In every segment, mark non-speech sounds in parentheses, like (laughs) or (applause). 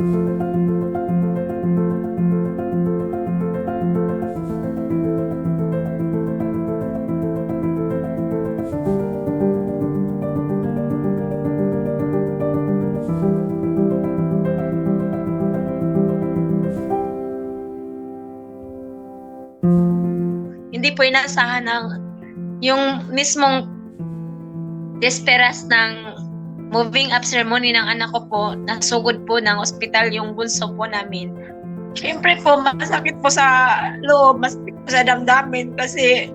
Hindi po inaasahan ng yung mismong desperas ng moving up ceremony ng anak ko po, nasugod po ng ospital yung bunso po namin. Siyempre po, masakit po sa loob, masakit po sa damdamin kasi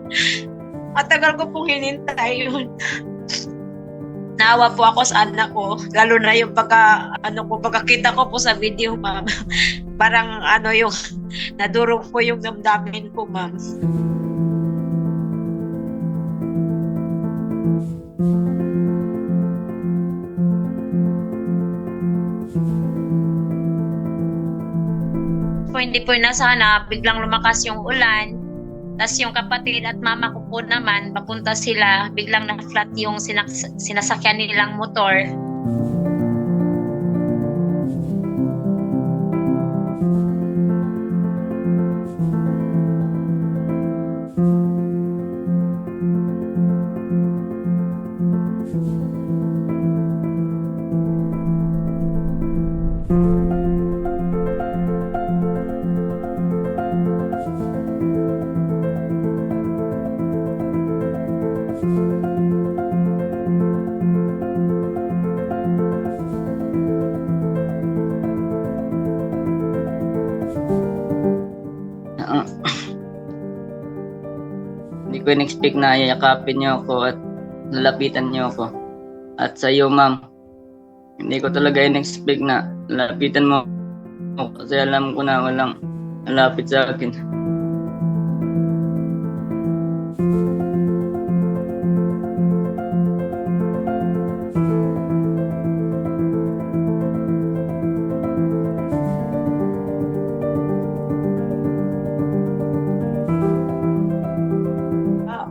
matagal ko pong hinintay yun. Naawa po ako sa anak ko, lalo na yung pagka, ano po, pagkakita ko po sa video, ma'am. (laughs) Parang ano yung, nadurog po yung damdamin ko, ma'am. Po hindi po inasahan na biglang lumakas yung ulan. Tapos yung kapatid at mama ko po naman, papunta sila, biglang na-flat yung sinak- sinasakyan nilang motor. Ko in-expect na yayakapin niyo ako at lalapitan niyo ako. At sa iyo, ma'am, hindi ko talaga in-expect na lalapitan mo ako kasi alam ko na walang lalapit sa akin.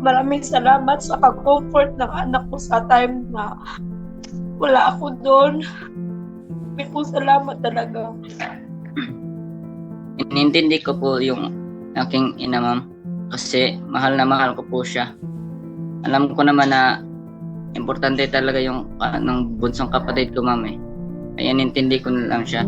Maraming salamat sa pag-comfort ng anak ko sa time na wala ako doon. Maraming po salamat talaga. Inintindi ko po yung aking ina, ma'am. Kasi mahal na mahal ko po siya. Alam ko naman na importante talaga yung ah, ng bunsong kapatid ko, ma'am eh. Ay, inintindi ko na lang siya.